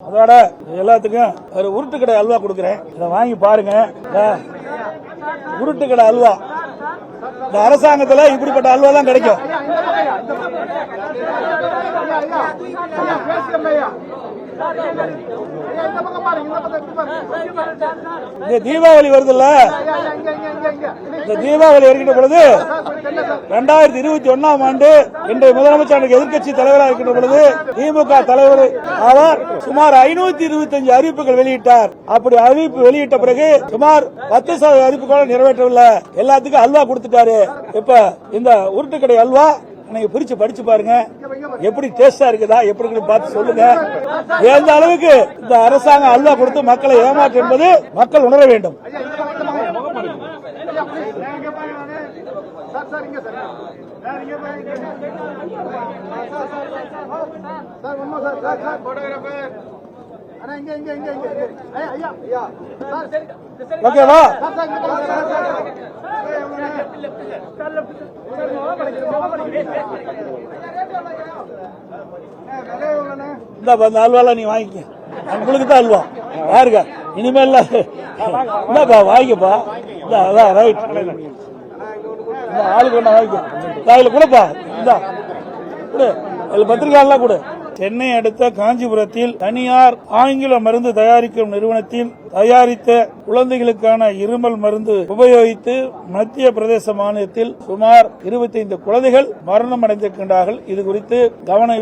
அதோட எல்லாத்துக்கும் ஒரு உருட்டு கடை அல்வா கொடுக்குறேன் இதை வாங்கி பாருங்க உருட்டு கடை அல்வா இந்த அரசாங்கத்துல இப்படிப்பட்ட அல்வா தான் கிடைக்கும் இந்த தீபாவளி வருதுல்ல? இந்த தீபாவளி வருகின்ற பொழுது ரெண்டாயிரத்தி இருபத்தி ஒன்னாம் ஆண்டு இன்றைய முதலமைச்சர் எதிர்க்கட்சி தலைவராக இருக்கின்ற பொழுது திமுக தலைவர் அவர் சுமார் ஐநூத்தி இருபத்தி அறிவிப்புகள் வெளியிட்டார். அப்படி அறிவிப்பு வெளியிட்ட பிறகு சுமார் பத்து சதவீத அறிவிப்புகளை நிறைவேற்றவில்லை. எல்லாத்துக்கும் அல்வா கொடுத்துட்டாரு. இப்ப இந்த உருட்டுக்கடை அல்வா நீங்க பிரிச்சு படிச்சு பாருங்க எப்படி டேஸ்டா இருக்குதா எப்படி பார்த்து சொல்லுங்க எந்த அளவுக்கு இந்த அரசாங்கம் அல்வா கொடுத்து மக்களை ஏமாற்று என்பது மக்கள் உணர வேண்டும் ஓகேவா இந்த அல்வாலாம் நீ வாங்கிக்க. உங்களுக்கு தான் அல்வா. பாருங்க இனிமேல் என்னப்பா வாங்கிக்கப்பா. இந்த அதான் ரைட் இந்த ஆளுக்கு ஒண்ணா வாங்கிக்க. இதில் கொடுப்பா. இந்த. கொடு. அதில் பத்திரிகைலாம் கொடு. சென்னை அடுத்த காஞ்சிபுரத்தில் தனியார் ஆங்கில மருந்து தயாரிக்கும் நிறுவனத்தில் தயாரித்த குழந்தைகளுக்கான இருமல் மருந்து உபயோகித்து மத்திய பிரதேச மாநிலத்தில் சுமார் 25 குழந்தைகள் மரணம் அடைந்திருக்கின்றார்கள் இது குறித்து கவன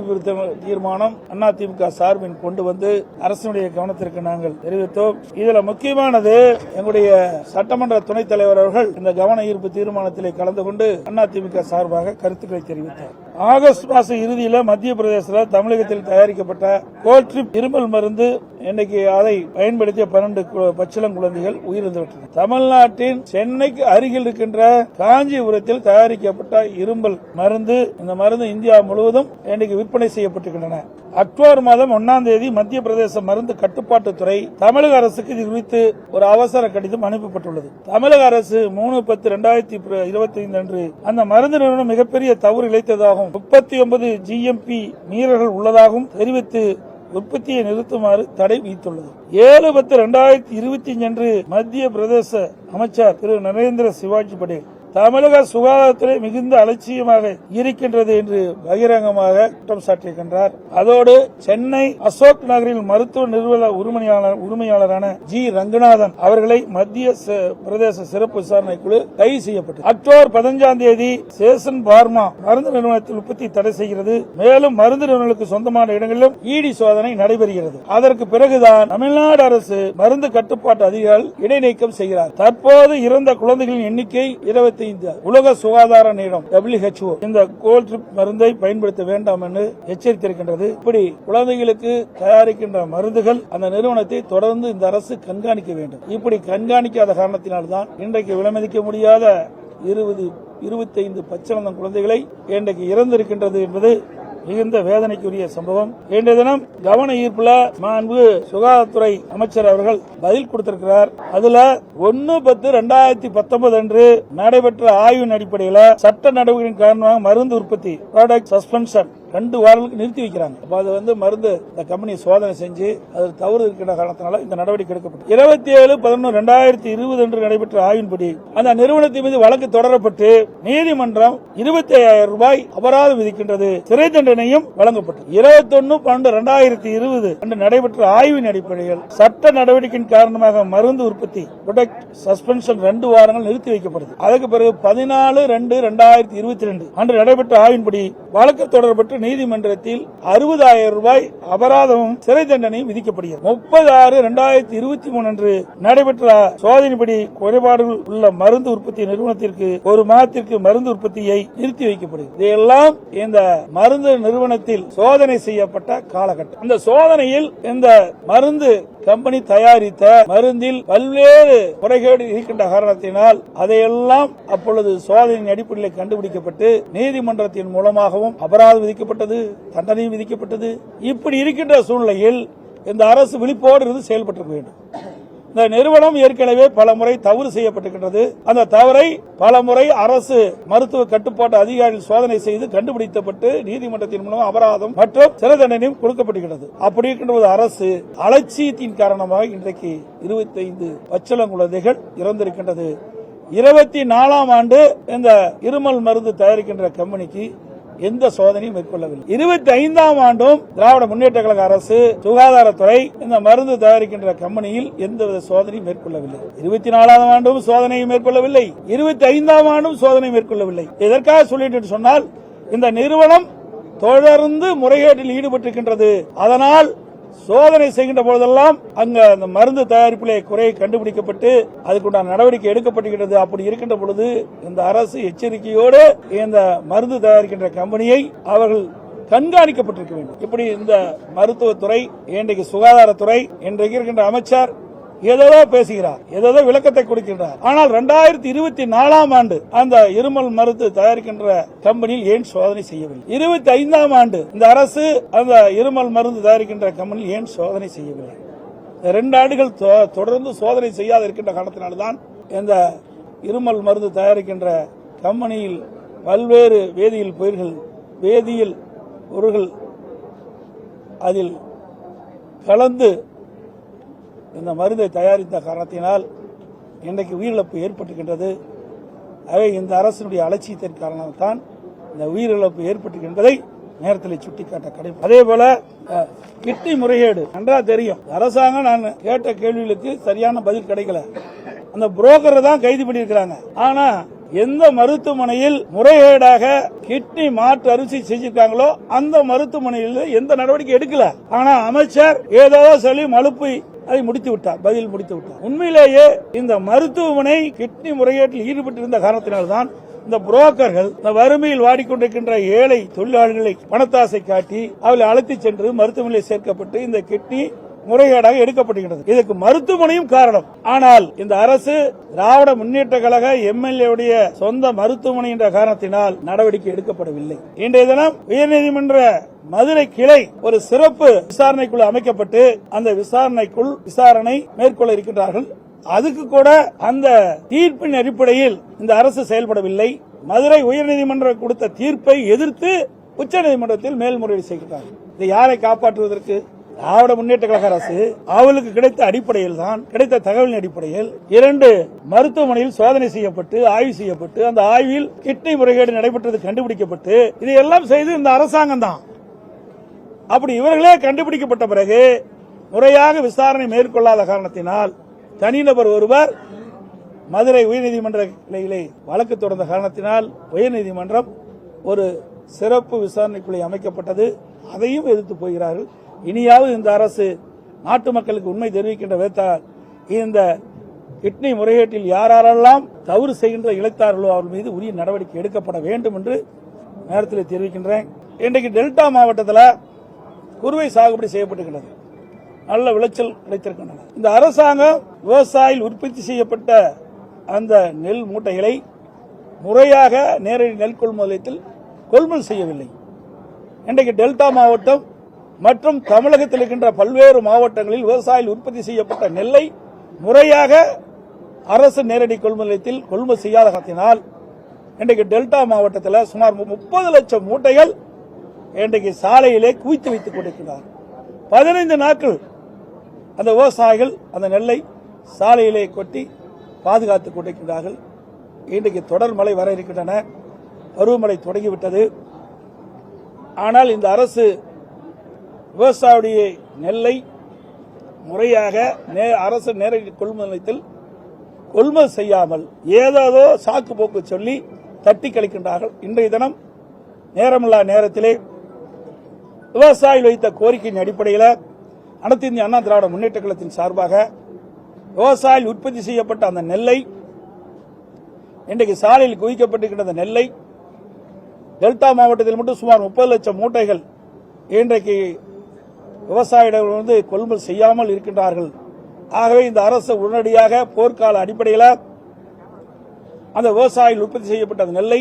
தீர்மானம் அதிமுக சார்பில் கொண்டு வந்து அரசினுடைய கவனத்திற்கு நாங்கள் தெரிவித்தோம். இதுல முக்கியமானது எங்களுடைய சட்டமன்ற துணைத் தலைவர் அவர்கள் இந்த கவன ஈர்ப்பு தீர்மானத்திலே கலந்து கொண்டு அதிமுக சார்பாக கருத்துக்களை தெரிவித்தார். ஆகஸ்ட் மாச இறுதியில மத்திய பிரதேசத்தில் தமிழகத்தில் தயாரிக்கப்பட்ட கோல்ட்ரிப் இருமல் மருந்து இன்னைக்கு அதை பயன்படுத்திய பன்னெண்டு இரண்டு பச்சிளம் குழந்தைகள் உயிரிழந்துவிட்டனர். தமிழ்நாட்டின் சென்னைக்கு அருகில் இருக்கின்ற காஞ்சிபுரத்தில் தயாரிக்கப்பட்ட இருமல் மருந்து இந்த மருந்து இந்தியா முழுவதும் இன்னைக்கு விற்பனை செய்யப்பட்டிருக்கின்றன. அக்டோபர் மாதம் ஒன்னாம் தேதி மத்திய பிரதேச மருந்து கட்டுப்பாட்டுத்துறை தமிழக அரசுக்கு இது குறித்து ஒரு அவசர கடிதம் அனுப்பப்பட்டுள்ளது. தமிழக அரசு மூணு பத்து இரண்டாயிரத்தி இருபத்தி ஐந்து அன்று அந்த மருந்து நிறுவனம் மிகப்பெரிய தவறு இழைத்ததாகவும் முப்பத்தி ஒன்பது ஜிஎம்பி மீறல்கள் உள்ளதாகவும் தெரிவித்து உற்பத்தியை நிறுத்துமாறு தடை விதித்துள்ளது. ஏழு பத்து இரண்டாயிரத்தி இருபத்தி அஞ்சு அன்று மத்திய பிரதேச அமைச்சர் திரு நரேந்திர சிவாஜி படேல் தமிழக சுகாதாரத்துறை மிகுந்த அலட்சியமாக இருக்கின்றது என்று பகிரங்கமாக குற்றம் சாட்டியிருக்கின்றார். அதோடு சென்னை அசோக் நகரில் மருத்துவ நிறுவன உரிமையாளர் உரிமையாளரான ஜி ரங்கநாதன் அவர்களை மத்திய ச- பிரதேச சிறப்பு விசாரணை குழு கைது செய்யப்பட்டது. அக்டோபர் பதினஞ்சாம் தேதி சேசன் பார்மா மருந்து நிறுவனத்தில் உற்பத்தி தடை செய்கிறது. மேலும் மருந்து நிறுவனங்களுக்கு சொந்தமான இடங்களிலும் ஈடி சோதனை நடைபெறுகிறது. அதற்கு பிறகுதான் தமிழ்நாடு அரசு மருந்து கட்டுப்பாட்டு அதிகாரிகள் இடைநீக்கம் செய்கிறார். தற்போது இறந்த குழந்தைகளின் எண்ணிக்கை இருபத்தி இந்த உலக சுகாதார நிலையம் டபிள்யூஹெச்ஓ இந்த கோல் ட்ரிப் மருந்தை பயன்படுத்த வேண்டாம் என்று எச்சரித்திருக்கின்றது. இப்படி குழந்தைகளுக்கு தயாரிக்கின்ற மருந்துகள் அந்த நிறுவனத்தை தொடர்ந்து இந்த அரசு கண்காணிக்க வேண்டும். இப்படி கண்காணிக்காத காரணத்தினால்தான் இன்றைக்கு விலமதிக்க முடியாத இருபது இருபத்தைந்து பச்சளந்தம் குழந்தைகளை இன்றைக்கு இறந்திருக்கின்றது என்பது மிகுந்த வேதனைக்குரிய சம்பவம். இன்றைய தினம் கவன ஈர்ப்புல மாண்பு சுகாதாரத்துறை அமைச்சர் அவர்கள் பதில் கொடுத்திருக்கிறார். அதுல ஒன்னு பத்து ரெண்டாயிரத்தி பத்தொன்பது அன்று நடைபெற்ற ஆய்வின் அடிப்படையில் சட்ட நடவடிக்கையின் காரணமாக மருந்து உற்பத்தி ப்ராடக்ட் சஸ்பென்ஷன் ரெண்டு வாரங்களுக்கு நிறுத்தி வைக்கிறாங்க. அப்ப அது வந்து மருந்து இந்த கம்பெனி சோதனை செஞ்சு அது தவறு இருக்கிற காரணத்தினால இந்த நடவடிக்கை எடுக்கப்பட்டது. இருபத்தி ஏழு பதினொன்று ரெண்டாயிரத்தி இருபது அன்று நடைபெற்ற ஆய்வின்படி அந்த நிறுவனத்தின் மீது வழக்கு தொடரப்பட்டு நீதிமன்றம் இருபத்தி ஐயாயிரம் ரூபாய் அபராதம் விதிக்கின்றது. சிறை தண்டனையும் வழங்கப்பட்டது. இருபத்தொன்னு பன்னெண்டு ரெண்டாயிரத்தி இருபது அன்று நடைபெற்ற ஆய்வின் அடிப்படையில் சட்ட நடவடிக்கையின் காரணமாக மருந்து உற்பத்தி ப்ரொடக்ட் சஸ்பென்ஷன் ரெண்டு வாரங்கள் நிறுத்தி வைக்கப்படுது. அதற்கு பிறகு பதினாலு ரெண்டு ரெண்டாயிரத்தி இருபத்தி ரெண்டு அன்று நடைபெற்ற ஆய்வின்படி வழக்கு தொடரப்பட்டு நீதிமன்றத்தில் அறுபதாயிரம் ரூபாய் அபராதமும் சிறை தண்டனையும் விதிக்கப்படுகிறது. முப்பது ஆறு ரெண்டாயிரத்தி இருபத்தி மூணு அன்று நடைபெற்ற சோதனைப்படி குறைபாடுகள் உள்ள மருந்து உற்பத்தி நிறுவனத்திற்கு ஒரு மாதத்திற்கு மருந்து உற்பத்தியை நிறுத்தி வைக்கப்படுகிறது. இதையெல்லாம் இந்த மருந்து நிறுவனத்தில் சோதனை செய்யப்பட்ட காலகட்டம். இந்த சோதனையில் இந்த மருந்து கம்பெனி தயாரித்த மருந்தில் பல்வேறு குறைகேடு இருக்கின்ற காரணத்தினால் அதையெல்லாம் அப்பொழுது சோதனையின் அடிப்படையில் கண்டுபிடிக்கப்பட்டு நீதிமன்றத்தின் மூலமாகவும் அபராதம் விதிக்கப்பட்டது தண்டனையும் விதிக்கப்பட்டது. இப்படி இருக்கின்ற சூழ்நிலையில் இந்த அரசு விழிப்போடு இருந்து செயல்பட்டிருக்க வேண்டும். இந்த நிறுவனம் ஏற்கனவே பல முறை தவறு செய்யப்பட்டிருக்கின்றது. அந்த தவறை பல முறை அரசு மருத்துவ கட்டுப்பாட்டு அதிகாரிகள் சோதனை செய்து கண்டுபிடிக்கப்பட்டு நீதிமன்றத்தின் மூலம் அபராதம் மற்றும் சிறை தண்டனையும் கொடுக்கப்பட்டிருக்கிறது அப்படி இருக்கின்ற ஒரு அரசு அலட்சியத்தின் காரணமாக இன்றைக்கு இருபத்தைந்து பச்சளம் குழந்தைகள் இறந்திருக்கின்றது. இருபத்தி நாலாம் ஆண்டு இந்த இருமல் மருந்து தயாரிக்கின்ற கம்பெனிக்கு எந்த சோதனையும் மேற்கொள்ளவில்லை. இருபத்தி ஐந்தாம் ஆண்டும் திராவிட முன்னேற்ற கழக அரசு சுகாதாரத்துறை இந்த மருந்து தயாரிக்கின்ற கம்பெனியில் எந்தவித சோதனையும் மேற்கொள்ளவில்லை. இருபத்தி நாலாம் ஆண்டும் சோதனையை மேற்கொள்ளவில்லை. இருபத்தி ஐந்தாம் ஆண்டும் சோதனை மேற்கொள்ளவில்லை. எதற்காக சொல்லிட்டு சொன்னால் இந்த நிறுவனம் தொடர்ந்து முறைகேட்டில் ஈடுபட்டிருக்கின்றது. அதனால் சோதனை செய்கின்ற போதெல்லாம் அங்க அந்த மருந்து தயாரிப்பிலே குறை கண்டுபிடிக்கப்பட்டு அதுக்குண்டான நடவடிக்கை எடுக்கப்படுகிறது அப்படி இருக்கின்ற பொழுது இந்த அரசு எச்சரிக்கையோடு இந்த மருந்து தயாரிக்கின்ற கம்பெனியை அவர்கள் கண்காணிக்கப்பட்டிருக்க வேண்டும். இப்படி இந்த மருத்துவத்துறை இன்றைக்கு சுகாதாரத்துறை இன்றைக்கு இருக்கின்ற அமைச்சர் ஏதோ பேசுகிறார் ஏதோ விளக்கத்தை கொடுக்கின்றார். ஆனால் இரண்டாயிரத்தி இருபத்தி நாலாம் ஆண்டு அந்த இருமல் மருந்து தயாரிக்கின்ற கம்பெனியில் ஏன் சோதனை செய்யவில்லை? இருபத்தி ஐந்தாம் ஆண்டு இந்த அரசு அந்த இருமல் மருந்து தயாரிக்கின்ற கம்பெனியில் ஏன் சோதனை செய்யவில்லை? ரெண்டு ஆண்டுகள் தொ- தொடர்ந்து சோதனை செய்யாத இருக்கின்ற காரணத்தினால்தான் இந்த இருமல் மருந்து தயாரிக்கின்ற கம்பெனியில் பல்வேறு வேதியியல் பயிர்கள் வேதியியல் பொருள்கள் அதில் கலந்து இந்த மருந்தை தயாரித்த காரணத்தினால் இன்றைக்கு உயிரிழப்பு ஏற்பட்டுகின்றது. ஆகவே இந்த அரசினுடைய அலட்சியத்தின் காரணம்தான் இந்த உயிரிழப்பு ஏற்பட்டுகின்றதை நேரத்தில் சுட்டிக்காட்ட கிடைக்கும் அதே போல கிட்டி முறைகேடு. நன்றா தெரியும். அரசாங்கம் நான் கேட்ட கேள்விகளுக்கு சரியான பதில் கிடைக்கல. அந்த புரோக்கரை தான் கைது பண்ணியிருக்கிறாங்க. ஆனா எந்த மருத்துவமனையில் முறைகேடாக கிட்னி மாற்று அரிசி செஞ்சிருக்காங்களோ அந்த மருத்துவமனையில் எந்த நடவடிக்கை எடுக்கல. ஆனா அமைச்சர் ஏதோ சொல்லி மலுப்பை அதை முடித்து விட்டார் பதில் முடித்து விட்டார். உண்மையிலேயே இந்த மருத்துவமனை கிட்னி முறைகேட்டில் ஈடுபட்டிருந்த காரணத்தினால்தான் இந்த புரோக்கர்கள் இந்த வறுமையில் வாடிக்கொண்டிருக்கின்ற ஏழை தொழிலாளர்களை பணத்தாசை காட்டி அவளை அழைத்துச் சென்று மருத்துவமனையில் சேர்க்கப்பட்டு இந்த கிட்னி முறைகேடாக எடுக்கப்படுகிறது இதுக்கு மருத்துவமனையும் காரணம். ஆனால் இந்த அரசு திராவிட முன்னேற்ற கழக எம்எல்ஏ உடைய சொந்த மருத்துவமனை என்ற காரணத்தினால் நடவடிக்கை எடுக்கப்படவில்லை. இன்றைய தினம் உயர்நீதிமன்ற மதுரை கிளை ஒரு சிறப்பு விசாரணைக்குழு அமைக்கப்பட்டு அந்த விசாரணைக்குள் விசாரணை மேற்கொள்ள இருக்கின்றார்கள். அதுக்கு கூட அந்த தீர்ப்பின் அடிப்படையில் இந்த அரசு செயல்படவில்லை. மதுரை உயர்நீதிமன்றம் கொடுத்த தீர்ப்பை எதிர்த்து உச்சநீதிமன்றத்தில் மேல்முறையீடு செய்கிறார்கள் இதை யாரை காப்பாற்றுவதற்கு? திராவிட முன்னேற்ற கழக அரசு அவளுக்கு கிடைத்த அடிப்படையில் தான் கிடைத்த தகவலின் அடிப்படையில் இரண்டு மருத்துவமனையில் சோதனை செய்யப்பட்டு ஆய்வு செய்யப்பட்டு அந்த ஆய்வில் கிட்னி முறைகேடு நடைபெற்றது கண்டுபிடிக்கப்பட்டு இதையெல்லாம் செய்து இந்த அரசாங்கம் தான். அப்படி இவர்களே கண்டுபிடிக்கப்பட்ட பிறகு முறையாக விசாரணை மேற்கொள்ளாத காரணத்தினால் தனிநபர் ஒருவர் மதுரை உயர்நீதிமன்ற கிளையிலே வழக்கு தொடர்ந்த காரணத்தினால் உயர்நீதிமன்றம் ஒரு சிறப்பு விசாரணைக்குள்ளே அமைக்கப்பட்டது. அதையும் எதிர்த்து போகிறார்கள். இனியாவது இந்த அரசு நாட்டு மக்களுக்கு உண்மை தெரிவிக்கின்ற விதத்தால் இந்த கிட்னி முறைகேட்டில் யாரெல்லாம் தவறு செய்கின்ற இழைத்தார்களோ அவர்கள் மீது உரிய நடவடிக்கை எடுக்கப்பட வேண்டும் என்று நேரத்தில் தெரிவிக்கின்றேன். இன்றைக்கு டெல்டா மாவட்டத்தில் குறுவை சாகுபடி செய்யப்பட்டிருக்கிறது. நல்ல விளைச்சல் கிடைத்திருக்கின்றன. இந்த அரசாங்கம் விவசாயிகள் உற்பத்தி செய்யப்பட்ட அந்த நெல் மூட்டைகளை முறையாக நேரடி நெல் கொள்முதலத்தில் கொள்முதல் செய்யவில்லை. இன்றைக்கு டெல்டா மாவட்டம் மற்றும் தமிழகத்தில் இருக்கின்ற பல்வேறு மாவட்டங்களில் விவசாயிகள் உற்பத்தி செய்யப்பட்ட நெல்லை முறையாக அரசு நேரடி கொள்முதலத்தில் கொள்முதல் செய்யாத காரணத்தினால் இன்றைக்கு டெல்டா மாவட்டத்தில் சுமார் முப்பது லட்சம் மூட்டைகள் இன்றைக்கு சாலையிலே குவித்து வைத்துக் கொண்டிருக்கிறார். பதினைந்து நாட்கள் அந்த விவசாயிகள் அந்த நெல்லை சாலையிலே கொட்டி பாதுகாத்துக் கொண்டிருக்கிறார்கள். இன்றைக்கு தொடர் மழை வர இருக்கின்றன. பருவமழை தொடங்கிவிட்டது. ஆனால் இந்த அரசு விவசாயிய நெல்லை முறையாக நே- அரசு நேரடி கொள்முதல் நிலையத்தில் கொள்முதல் செய்யாமல் ஏதாவதோ சாக்கு போக்கு சொல்லி தட்டி கழிக்கின்றார்கள். இன்றைய தினம் நேரமில்லா நேரத்திலே விவசாயிகள் வைத்த கோரிக்கையின் அடிப்படையில் அனைத்து இந்திய அண்ணா திராவிட முன்னேற்ற கழகத்தின் சார்பாக விவசாயிகள் உற்பத்தி செய்யப்பட்ட அந்த நெல்லை இன்றைக்கு சாலையில் குவிக்கப்பட்டிருக்கின்ற அந்த நெல்லை டெல்டா மாவட்டத்தில் மட்டும் சுமார் முப்பது லட்சம் மூட்டைகள் இன்றைக்கு விவசாயிகள் வந்து கொள்முதல் செய்யாமல் இருக்கின்றார்கள். ஆகவே இந்த அரசு உடனடியாக போர்க்கால அடிப்படையில் அந்த விவசாயிகள் உற்பத்தி செய்யப்பட்ட நெல்லை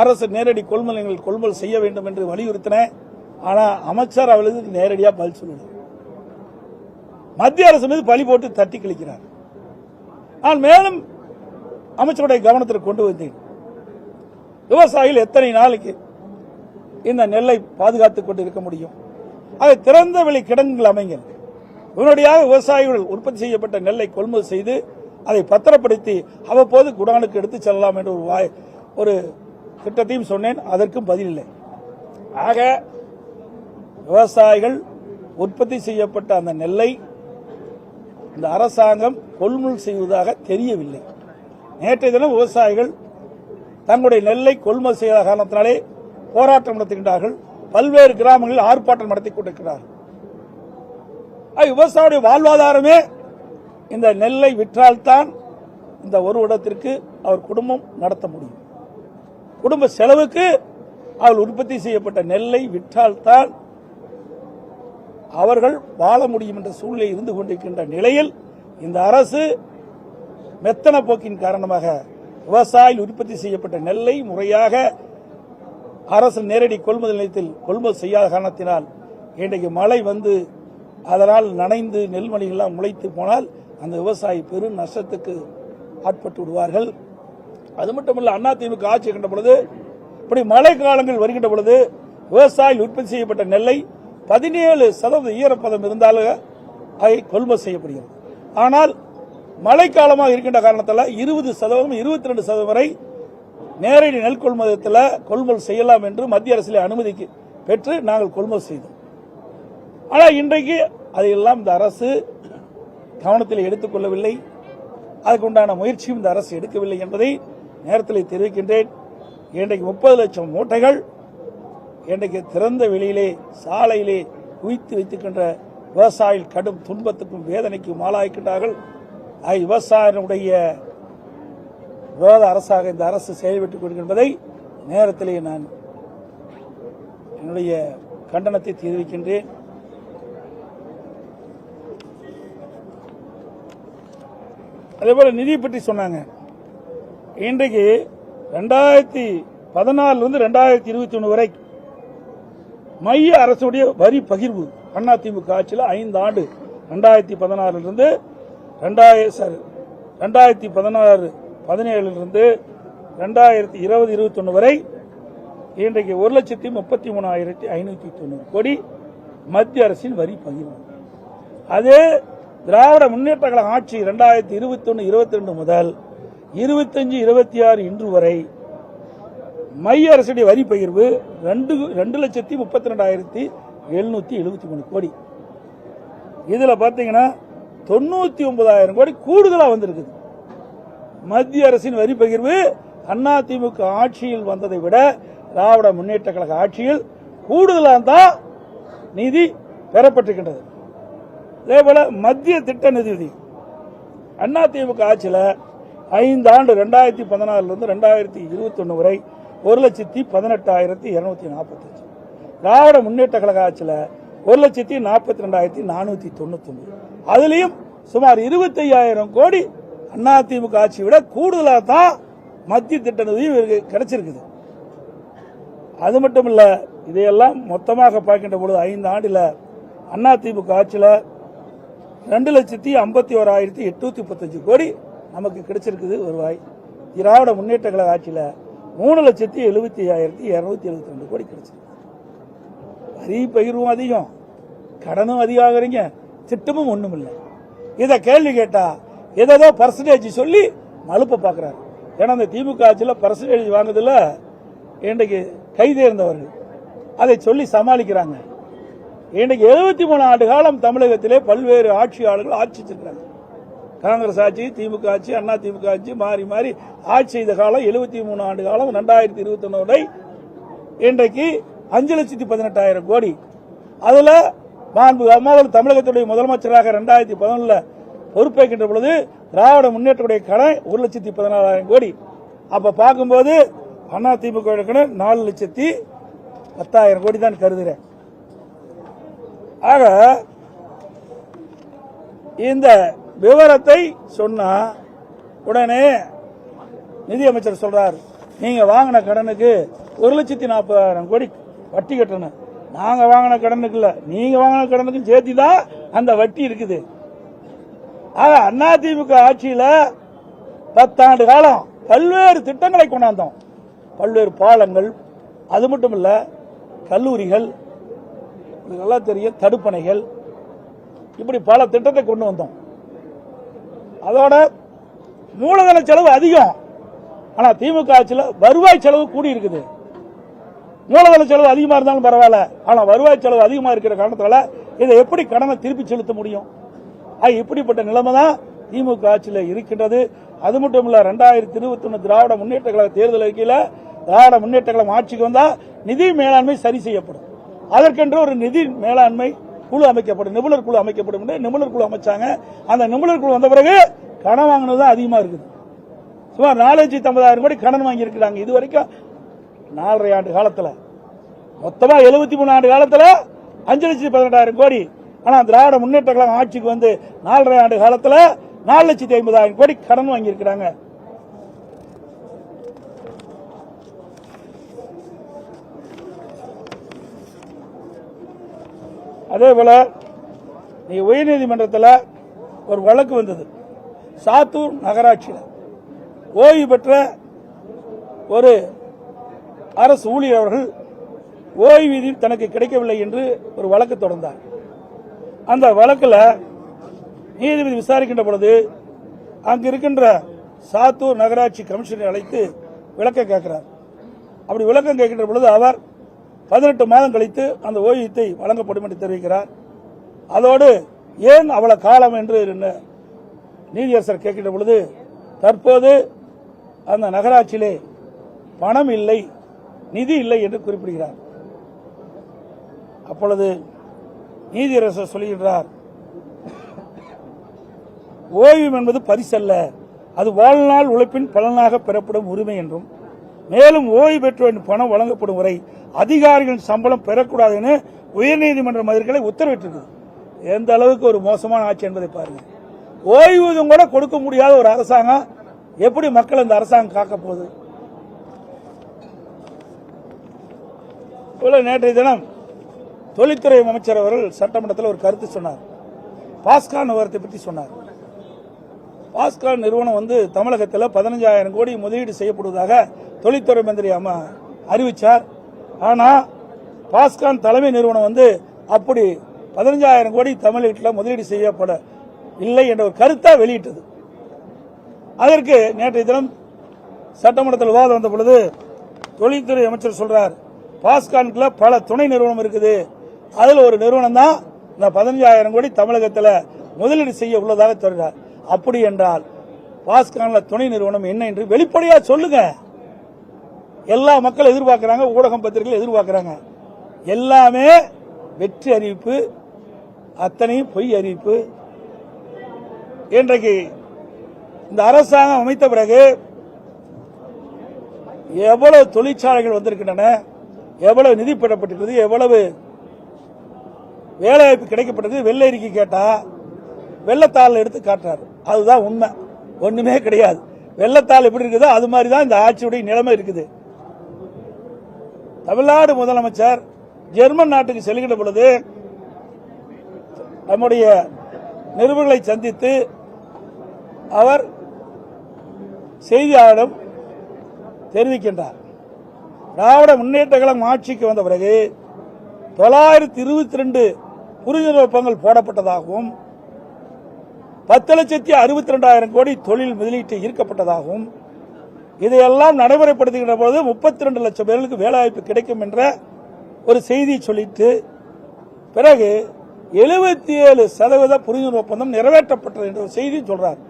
அரசு நேரடி கொள்முதல் நிலையங்களில் கொள்முதல் செய்ய வேண்டும் என்று வலியுறுத்தின. ஆனால் அமைச்சர் அவளுக்கு நேரடியாக பதில் சொல்லுது மத்திய அரசு மீது பழி போட்டு தட்டி கழிக்கிறார். நான் மேலும் அமைச்சருடைய கவனத்திற்கு கொண்டு வந்தேன். விவசாயிகள் எத்தனை நாளைக்கு இந்த நெல்லை பாதுகாத்துக் கொண்டு இருக்க முடியும்? அதை திறந்த வெளி கிடங்குகள் அமைங்க உடனடியாக விவசாயிகள் உற்பத்தி செய்யப்பட்ட நெல்லை கொள்முதல் செய்து அதை பத்திரப்படுத்தி அவ்வப்போது குடானுக்கு எடுத்துச் செல்லலாம் என்ற ஒரு வாய் ஒரு திட்டத்தையும் சொன்னேன். அதற்கும் பதில் இல்லை. ஆக விவசாயிகள் உற்பத்தி செய்யப்பட்ட அந்த நெல்லை இந்த அரசாங்கம் கொள்முதல் செய்வதாக தெரியவில்லை. நேற்றைய தினம் விவசாயிகள் தங்களுடைய நெல்லை கொள்முதல் செய்த காரணத்தினாலே போராட்டம் நடத்துகின்றார்கள். பல்வேறு கிராமங்களில் ஆர்ப்பாட்டம் நடத்தி கொண்டிருக்கிறார் விவசாயிய வாழ்வாதாரமே இந்த நெல்லை விற்றால்தான் இந்த ஒரு இடத்திற்கு அவர் குடும்பம் நடத்த முடியும். குடும்ப செலவுக்கு அவள் உற்பத்தி செய்யப்பட்ட நெல்லை விற்றால்தான் அவர்கள் வாழ முடியும் என்ற சூழ்நிலை இருந்து கொண்டிருக்கின்ற நிலையில் இந்த அரசு மெத்தன போக்கின் காரணமாக விவசாயிகள் உற்பத்தி செய்யப்பட்ட நெல்லை முறையாக அரசு நேரடி கொள்முதல் நிலையத்தில் கொள்முதல் செய்யாத காரணத்தினால் இன்றைக்கு மழை வந்து அதனால் நனைந்து நெல்மணிகள்லாம் முளைத்து போனால் அந்த விவசாயி பெரும் நஷ்டத்துக்கு ஆட்பட்டு விடுவார்கள். அது மட்டுமல்ல அதிமுக ஆட்சி கண்ட பொழுது இப்படி மழை காலங்கள் வருகின்ற பொழுது விவசாயிகள் உற்பத்தி செய்யப்பட்ட நெல்லை பதினேழு சதவீத ஈரப்பதம் இருந்தாலும் அதை கொள்முதல் செய்யப்படுகிறது. ஆனால் மழைக்காலமாக இருக்கின்ற காரணத்தால் இருபது சதவீதம் இருபத்தி ரெண்டு சதவீதம் வரை நேரடி நெல் கொள்முதத்தில் கொள்முதல் செய்யலாம் என்று மத்திய அரசில் அனுமதிக்கு பெற்று நாங்கள் கொள்முதல் செய்தோம். ஆனால் இன்றைக்கு அதையெல்லாம் இந்த அரசு கவனத்தில் எடுத்துக்கொள்ளவில்லை அதுக்குண்டான முயற்சியும் இந்த அரசு எடுக்கவில்லை என்பதை நேரத்தில் தெரிவிக்கின்றேன். இன்றைக்கு முப்பது லட்சம் மூட்டைகள் இன்றைக்கு திறந்த வெளியிலே சாலையிலே குவித்து வைத்துக்கின்ற விவசாயிகள் கடும் துன்பத்துக்கும் வேதனைக்கும் ஆளாகின்றார்கள் ஆக விவசாயினுடைய விரோத அரசாக இந்த அரசு செயல்பட்டுக் கொண்டிருப்பதை நேரத்திலேயே நான் என்னுடைய கண்டனத்தை தெரிவிக்கின்றேன். அதே போல நிதி பற்றி சொன்னாங்க. இன்றைக்கு ரெண்டாயிரத்தி பதினாலுல இருந்து ரெண்டாயிரத்தி இருபத்தி ஒன்று வரை மைய அரசுடைய வரி பகிர்வு அதிமுக ஆட்சியில் ஐந்து ஆண்டு ரெண்டாயிரத்தி பதினாறுல இருந்து ரெண்டாயிரம் சாரி ரெண்டாயிரத்தி பதினாறு பதினேழுலிருந்து ரெண்டாயிரத்தி இருபது இருபத்தொன்று வரை இன்றைக்கு ஒரு லட்சத்தி முப்பத்தி மூணாயிரத்தி ஐநூற்றி தொண்ணூறு கோடி மத்திய அரசின் வரி பகிர்வு. அது திராவிட முன்னேற்ற கழக ஆட்சி ரெண்டாயிரத்தி இருபத்தொன்று இருபத்தி ரெண்டு முதல் இருபத்தஞ்சு இருபத்தி ஆறு இன்று வரை மைய அரசுடைய வரி பகிர்வு ரெண்டு ரெண்டு லட்சத்தி முப்பத்தி ரெண்டாயிரத்தி எழுநூத்தி எழுபத்தி மூணு கோடி. இதுல பாத்தீங்கன்னா தொண்ணூத்தி ஒன்பதாயிரம் கோடி கூடுதலா வந்திருக்குது. மத்திய அரசின் வரி பகிர்வு அதிமுக ஆட்சியில் வந்ததை விட திராவிட முன்னேற்ற கழக ஆட்சியில் கூடுதலாக தான் நிதி பெறப்பட்டிருக்கின்றது. அதே போல மத்திய திட்ட நிதி அதிமுக ஆட்சியில் ஐந்து ஆண்டு ரெண்டாயிரத்தி பதினாறுலேருந்து ரெண்டாயிரத்தி இருபத்தி ஒன்று வரை ஒரு லட்சத்தி பதினெட்டாயிரத்தி இருநூத்தி நாற்பத்தஞ்சு. திராவிட முன்னேற்ற கழக ஆட்சியில் ஒரு லட்சத்தி நாற்பத்தி ரெண்டாயிரத்தி நானூற்றி தொண்ணூத்தி ஒன்பது சுமார் இருபத்தி ஐயாயிரம் கோடி அதிமுக ஆட்சியை விட கூடுதலாக தான் மத்திய திட்ட நிதி இவருக்கு கிடைச்சிருக்குது. அது மட்டும் இல்ல இதையெல்லாம் மொத்தமாக பார்க்கின்ற பொழுது ஐந்து ஆண்டில் அதிமுக ஆட்சியில் ரெண்டு லட்சத்தி ஐம்பத்தி ஓராயிரத்தி எட்நூத்தி முப்பத்தஞ்சு கோடி நமக்கு கிடைச்சிருக்குது வருவாய் திராவிட முன்னேற்ற கழக ஆட்சியில் மூணு லட்சத்தி எழுபத்தி ஐயாயிரத்தி இரநூத்தி எழுபத்தி ரெண்டு கோடி கிடைச்சிருக்கு. வரி பகிர்வும் அதிகம். கடனும் அதிகாகிறீங்க திட்டமும் ஒன்றும் இல்லை இதை கேள்வி கேட்டால் ஏதோ பர்சன்டேஜ் சொல்லி மலுப்ப பாக்குறாரு. ஏன்னா அந்த திமுக ஆட்சியில் பர்சன்டேஜ் வாங்குறதுல இன்றைக்கு கைதேர்ந்தவர்கள் அதை சொல்லி சமாளிக்கிறாங்க. இன்றைக்கு எழுபத்தி மூணு ஆண்டு காலம் தமிழகத்திலே பல்வேறு ஆட்சியாளர்கள் ஆட்சி செஞ்சிருக்கிறாங்க காங்கிரஸ் ஆட்சி திமுக ஆட்சி அண்ணா திமுக ஆட்சி மாறி மாறி ஆட்சி செய்த காலம் எழுபத்தி மூணு ஆண்டு காலம் ரெண்டாயிரத்தி இருபத்தி வரை இன்றைக்கு அஞ்சு லட்சத்தி பதினெட்டாயிரம் கோடி. அதில் மாண்பு அம்மாவல் தமிழகத்துடைய முதலமைச்சராக ரெண்டாயிரத்தி பதினொன்றில் பொறுப்பேற்கின்ற பொழுது திராவிட முன்னேற்றத்துடைய கடன் ஒரு லட்சத்தி பதினாலாயிரம் கோடி. அப்ப பார்க்கும்போது அண்ணா திமுக கடன் நாலு லட்சத்தி பத்தாயிரம் கோடி தான் கருதுகிறேன் ஆக இந்த விவரத்தை சொன்னா உடனே நிதியமைச்சர் சொல்றார் நீங்க வாங்கின கடனுக்கு ஒரு லட்சத்தி நாற்பதாயிரம் கோடி வட்டி கட்டணும். நாங்க வாங்கின கடனுக்கு இல்ல. நீங்க வாங்கின கடனுக்கும் சேர்த்து தான் அந்த வட்டி இருக்குது. ஆக அதிமுக ஆட்சியில பத்தாண்டு காலம் பல்வேறு திட்டங்களை கொண்டாந்தோம். பல்வேறு பாலங்கள் அது மட்டும் இல்ல கல்லூரிகள் இதெல்லாம் தெரியும் தடுப்பணைகள் இப்படி பல திட்டத்தை கொண்டு வந்தோம். அதோட மூலதன செலவு அதிகம். ஆனா திமுக ஆட்சியில் வருவாய் செலவு கூடி இருக்குது. மூலதன செலவு அதிகமா இருந்தாலும் பரவாயில்ல. ஆனா வருவாய் செலவு அதிகமா இருக்கிற காரணத்தால இதை எப்படி கடனை திருப்பி செலுத்த முடியும்? இப்படிப்பட்ட நிலைமை தான் திமுக ஆட்சியில் இருக்கின்றது. அது மட்டும் இல்ல ரெண்டாயிரத்தி இருபத்தி ஒன்று திராவிட முன்னேற்ற கழக தேர்தல் அறிக்கையில் திராவிட முன்னேற்ற கழகம் ஆட்சிக்கு வந்தால் நிதி மேலாண்மை சரி செய்யப்படும். அதற்கென்று ஒரு நிதி மேலாண்மை குழு அமைக்கப்படும். நிபுணர் குழு அமைக்கப்படும் என்று நிபுணர் குழு அமைச்சாங்க. அந்த நிபுணர் குழு வந்த பிறகு கடன் வாங்கினது தான் அதிகமாக இருக்குது. சுமார் நாலு லட்சத்தி ஐம்பதாயிரம் கோடி கடன் வாங்கி இருக்கிறாங்க இது வரைக்கும் நாலரை ஆண்டு காலத்தில். மொத்தமாக எழுபத்தி மூணு ஆண்டு காலத்தில் அஞ்சு லட்சத்தி பதினெட்டாயிரம் கோடி ஆனால் திராவிட முன்னேற்ற கழகம் ஆட்சிக்கு வந்து நாலரை ஆண்டு காலத்தில் நாலு லட்சத்தி ஐம்பதாயிரம் கோடி கடன் வாங்கியிருக்கிறாங்க. அதே போல நீ உயர்நீதிமன்றத்தில் ஒரு வழக்கு வந்தது. சாத்தூர் நகராட்சியில் ஓய்வு பெற்ற ஒரு அரசு ஊழியர் அவர்கள் ஓய்வூதியம் தனக்கு கிடைக்கவில்லை என்று ஒரு வழக்கு தொடர்ந்தார். அந்த வழக்கில் நீதிபதி விசாரிக்கின்ற பொழுது அங்கு இருக்கின்ற சாத்தூர் நகராட்சி கமிஷனை அழைத்து விளக்கம் கேட்கிறார். அப்படி விளக்கம் கேட்கின்ற பொழுது அவர் பதினெட்டு மாதம் கழித்து அந்த ஓய்வூதியத்தை வழங்கப்படும் என்று தெரிவிக்கிறார். அதோடு ஏன் அவ்வளவு காலம் என்று நீதியரசர் கேட்கின்ற பொழுது தற்போது அந்த நகராட்சியிலே பணம் இல்லை நிதி இல்லை என்று குறிப்பிடுகிறார். அப்பொழுது நீதியரசர் சொல்லுகின்றார் ஓய்வு என்பது பரிசல்ல. அது வாழ்நாள் உழைப்பின் பலனாக பெறப்படும் உரிமை என்றும் மேலும் ஓய்வு பெற்றோரின் பணம் வழங்கப்படும் வரை அதிகாரிகளின் சம்பளம் பெறக்கூடாது என உயர்நீதிமன்ற மதில்களை உத்தரவிட்டிருக்கு எந்த அளவுக்கு ஒரு மோசமான ஆட்சி என்பதை பாருங்க. ஓய்வூதியம் கூட கொடுக்க முடியாத ஒரு அரசாங்கம். எப்படி மக்கள் இந்த அரசாங்கம் காக்க போகுது போல நேற்றைய தினம் தொழில்துறை அமைச்சர் அவர்கள் சட்டமன்றத்தில் ஒரு கருத்து சொன்னார். பாஸ்கான் விவரத்தை பற்றி சொன்னார். பாஸ்கான் நிறுவனம் வந்து தமிழகத்தில் பதினஞ்சாயிரம் கோடி முதலீடு செய்யப்படுவதாக தொழில்துறை மந்திரி அம்மா அறிவித்தார் ஆனால் பாஸ்கான் தலைமை நிறுவனம் வந்து அப்படி பதினஞ்சாயிரம் கோடி தமிழகத்தில் முதலீடு செய்யப்பட இல்லை என்ற ஒரு கருத்தை வெளியிட்டது. அதற்கு நேற்றைய தினம் சட்டமன்றத்தில் விவாதம் வந்த பொழுது தொழில்துறை அமைச்சர் சொல்றார் பாஸ்கான்ல பல துணை நிறுவனம் இருக்குது. அதில் ஒரு நிறுவனம் தான் இந்த பதினஞ்சாயிரம் கோடி தமிழகத்தில் முதலீடு செய்ய உள்ளதாக சொல்றார் அப்படி என்றால் பாஸ்கான்ல துணை நிறுவனம் என்ன என்று வெளிப்படையா சொல்லுங்க. எல்லா மக்கள் எதிர்பார்க்கிறாங்க ஊடகம் பத்திரிகை எதிர்பார்க்கிறாங்க. எல்லாமே வெற்றி அறிவிப்பு அத்தனையும் பொய் அறிவிப்பு. இன்றைக்கு இந்த அரசாங்கம் அமைத்த பிறகு எவ்வளவு தொழிற்சாலைகள் வந்திருக்கின்றன எவ்வளவு நிதி பெறப்பட்டிருக்கிறது எவ்வளவு வேலைவாய்ப்பு கிடைக்கப்பட்டது வெள்ளை அறிக்கை கேட்டால் வெள்ளத்தாள் எடுத்து காட்டுறாரு. அதுதான் உண்மை. ஒன்றுமே கிடையாது. வெள்ளத்தாள் எப்படி இருக்குதோ அது மாதிரி தான் இந்த ஆட்சியுடைய நிலைமை இருக்குது. தமிழ்நாடு முதலமைச்சர் ஜெர்மன் நாட்டுக்கு செல்கின்ற பொழுது நம்முடைய நிருபர்களை சந்தித்து அவர் செய்தியாளரிடம் தெரிவிக்கின்றார். திராவிட முன்னேற்ற கழகம் ஆட்சிக்கு வந்த பிறகு தொள்ளாயிரத்தி இருபத்தி ரெண்டு புரிந்துணர்வு ஒப்பந்தங்கள் போடப்பட்டதாகவும் பத்து லட்சத்தி அறுபத்தி ரெண்டாயிரம் கோடி தொழில் முதலீட்டு ஈர்க்கப்பட்டதாகவும் இதையெல்லாம் நடைமுறைப்படுத்துகின்ற போது முப்பத்தி ரெண்டு லட்சம் பேர்களுக்கு வேலைவாய்ப்பு கிடைக்கும் என்ற ஒரு செய்தியை சொல்லிட்டு பிறகு எழுபத்தி ஏழு சதவீத புரிந்துணர்வு ஒப்பந்தம் நிறைவேற்றப்பட்டது என்ற ஒரு செய்தி சொல்றார்.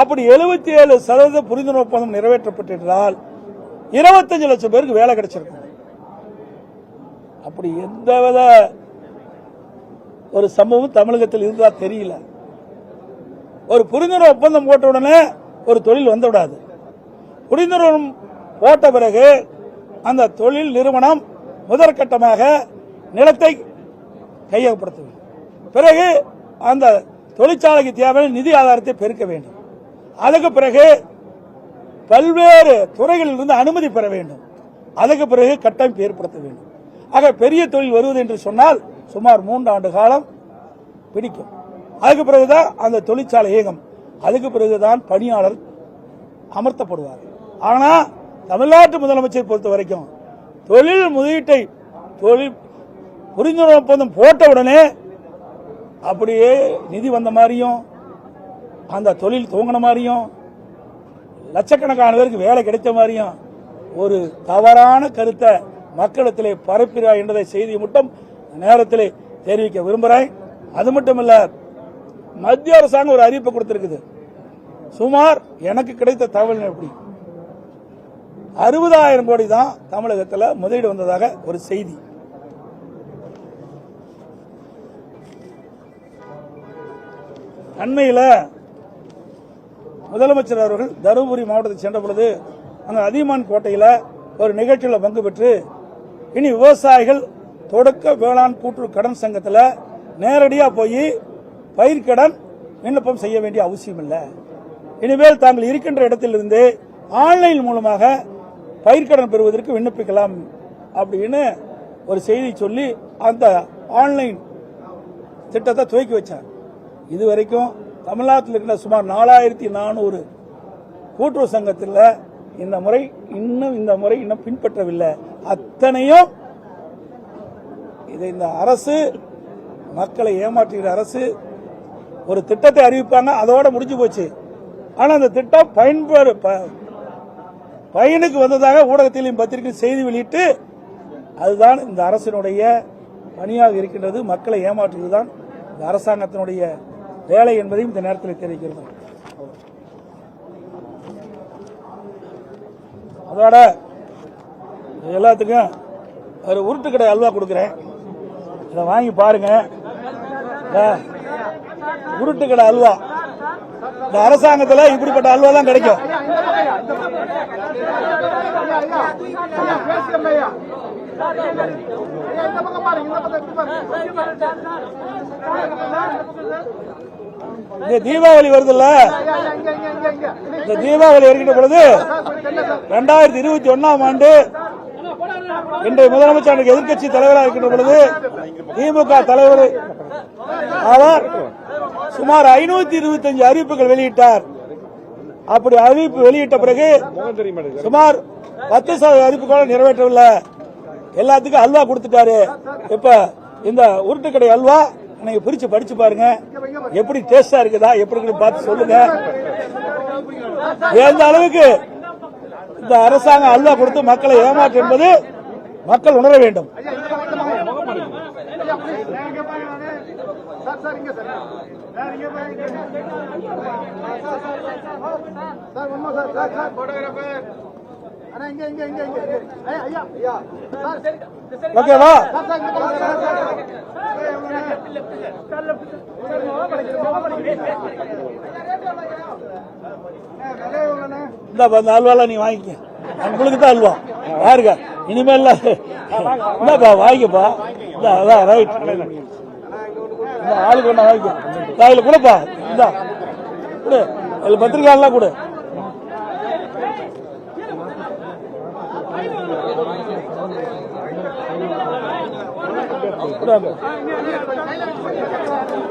அப்படி எழுபத்தி ஏழு சதவீத புரிந்துணர்வு ஒப்பந்தம் நிறைவேற்றப்பட்டிருந்தால் இருபத்தஞ்சு லட்சம் பேருக்கு வேலை கிடைச்சிருக்கும். அப்படி எந்தவித ஒரு சம்பவம் தமிழகத்தில் இருந்தா தெரியல. ஒரு புரிந்துணர்வு ஒப்பந்தம் போட்ட உடனே ஒரு தொழில் வந்து விடாது புரிந்துணர்வு போட்ட பிறகு அந்த தொழில் நிறுவனம் முதற்கட்டமாக நிலத்தை கையகப்படுத்த வேண்டும் பிறகு அந்த தொழிற்சாலைக்கு தேவையான நிதி ஆதாரத்தை பெருக்க வேண்டும். அதுக்கு பிறகு பல்வேறு துறைகளில் இருந்து அனுமதி பெற வேண்டும். அதுக்கு பிறகு கட்டமைப்பு ஏற்படுத்த வேண்டும். ஆக பெரிய தொழில் வருவது என்று சொன்னால் சுமார் மூன்று ஆண்டு காலம் பிடிக்கும். அதுக்கு பிறகுதான் அந்த தொழிற்சாலை இயங்கும். அதுக்கு பிறகுதான் பணியாளர் அமர்த்தப்படுவார். ஆனால் தமிழ்நாட்டு முதலமைச்சர் பொறுத்த வரைக்கும் தொழில் முதலீட்டை தொழில் புரிந்துணர்வு ஒப்பந்தம் போட்ட உடனே அப்படியே நிதி வந்த மாதிரியும் அந்த தொழில் துவங்கின மாதிரியும் லட்சக்கணக்கான பேருக்கு வேலை கிடைத்த மாதிரியும் ஒரு தவறான கருத்தை மக்களிடத்திலே பரப்பிறார் என்றதை செய்தி மட்டும் நேரத்திலே தெரிவிக்க விரும்புகிறேன் அது மட்டும் இல்லை மத்திய அரசாங்கம் ஒரு அறிவிப்பு கொடுத்திருக்குது. சுமார் எனக்கு கிடைத்த தகவல் எப்படி? அறுபதாயிரம் கோடி தான் தமிழகத்தில் முதலீடு வந்ததாக ஒரு செய்தி. அண்மையில் முதலமைச்சர் அவர்கள் தருமபுரி மாவட்டத்தை சென்ற பொழுது அங்க அதியமான் கோட்டையில் ஒரு நிகழ்ச்சியில் பங்கு பெற்று இனி விவசாயிகள் தொடக்க வேளாண் கூட்டுறவு கடன் சங்கத்தில் நேரடியாக போய் பயிர்க்கடன் விண்ணப்பம் செய்ய வேண்டிய அவசியம் இல்லை. இனிமேல் தாங்கள் இருக்கின்ற இடத்திலிருந்து ஆன்லைன் மூலமாக பயிர்க்கடன் பெறுவதற்கு விண்ணப்பிக்கலாம் அப்படின்னு ஒரு செய்தி சொல்லி அந்த ஆன்லைன் திட்டத்தை துவக்கி வச்சார் இதுவரைக்கும் தமிழ்நாட்டில் இருக்கிற சுமார் நாலாயிரத்தி நானூறு கூட்டுறவு சங்கத்தில் இந்த முறை இன்னும் இந்த முறை இன்னும் பின்பற்றவில்லை. அத்தனையும் இதை இந்த அரசு மக்களை ஏமாற்றுகிற அரசு ஒரு திட்டத்தை அறிவிப்பாங்க அதோட முடிஞ்சு போச்சு. ஆனா அந்த திட்டம் பயன்பெறு ப- பயனுக்கு வந்ததாக ஊடகத்திலையும் பத்திரிகை செய்தி வெளியிட்டு அதுதான் இந்த அரசினுடைய பணியாக இருக்கின்றது. மக்களை ஏமாற்றுவதுதான் இந்த அரசாங்கத்தினுடைய வேலை என்பதையும் இந்த நேரத்தில் தெரிவிக்கிறது அதோட எல்லாத்துக்கும் ஒரு உருட்டு கடை அல்வா கொடுக்குறேன். இதை வாங்கி பாருங்க. உருட்டு கடை அல்வா. இந்த அரசாங்கத்தில் இப்படிப்பட்ட அல்வா தான் கிடைக்கும். இந்த தீபாவளி வருதுல்ல? இந்த தீபாவளி வருகின்ற பொழுது ரெண்டாயிரத்தி இருபத்தி ஒன்னாம் ஆண்டு இன்றைய முதலமைச்சர் எதிர்க்கட்சி தலைவராக இருக்கின்ற பொழுது திமுக தலைவர் அவர் சுமார் ஐநூத்தி இருபத்தஞ்சு அறிவிப்புகள் வெளியிட்டார். அப்படி அறிவிப்பு வெளியிட்ட பிறகு சுமார் பத்து சதவீத அறிவிப்புகளும் நிறைவேற்றவில்லை. எல்லாத்துக்கும் அல்வா கொடுத்துட்டாரு. இப்ப இந்த உருட்டுக்கடை அல்வா நீங்க பிரிச்சு படிச்சு பாருங்க. எப்படி டேஸ்டா இருக்குதா எப்படி பார்த்து சொல்லுங்க. எந்த அளவுக்கு இந்த அரசாங்கம் அல்வா கொடுத்து மக்களை ஏமாற்று என்பது மக்கள் உணர வேண்டும். சார் சார் சார் அண்ணா ஓகேவா? இந்த இந்த வேலை நீ வாங்கிக்க. உங்களுக்கு தான் அல்வா. யாருங்க இனிமேல் என்னப்பா வாங்கிக்கப்பா. இந்த அதான் ரைட் இந்த ஆளுக்கு ஒன்றா வாங்கிக்கோ. இந்தா, கொடுப்பா. இந்த கொடு. அதுல பத்திரிக்கைலாம் கொடு.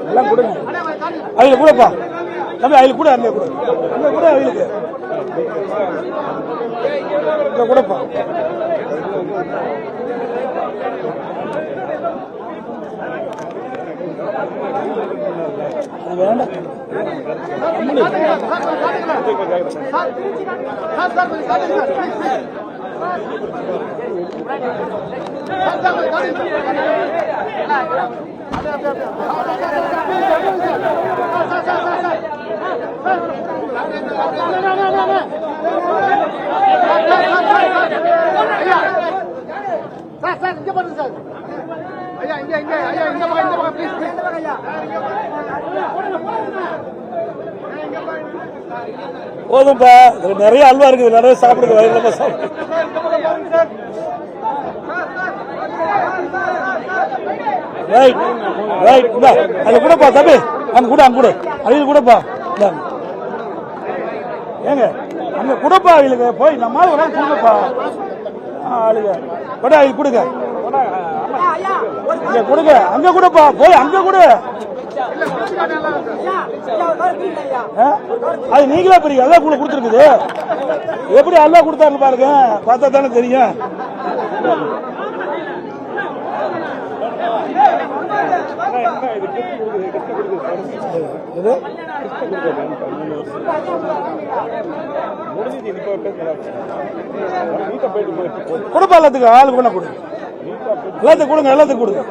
எல்லாம் கொடுங்க. அதுல கூடப்பா. தம்பி அதில் கூட அங்கே கூட. அங்க கூட அவங்களுக்கு இங்க கூடப்பா வேண்டாம் சார் சார் இங்க சார் ஐயா இங்க இங்க ஐயா இந்த பக்கம் இந்த பக்கம் ப்ளீஸ் ஐயா போதும்பா நிறைய அல்வா இருக்குது. நிறைய சாப்பிடுங்க. நம்ம சாப்பிடுங்க ரைட் ரைட் இந்த அது கூடப்பா தம்பி. அங்க கூட அங்க கூட. அவியல் கூடப்பா ஏங்க அங்க குடப்பா அவங்களுக்கு போய் நம்ம ஒரு நாள் கொடுங்கப்பா ஆளுங்க கொடா கொடுங்க. இங்க கொடுங்க. அங்க கூடப்பா. போய் அங்க கூட. ஆ? அது நீங்களே பிரிங்க கூட கொடுத்துருக்குது. எப்படி அல்லா கொடுத்தாரு பாருங்க. பார்த்தா தானே தெரியும். கொடுப்பா எல்லாத்துக்கும் ஆளு கூட கொடுங்க. எல்லாத்துக்கும் கொடுங்க எல்லாத்துக்கும் கொடுங்க.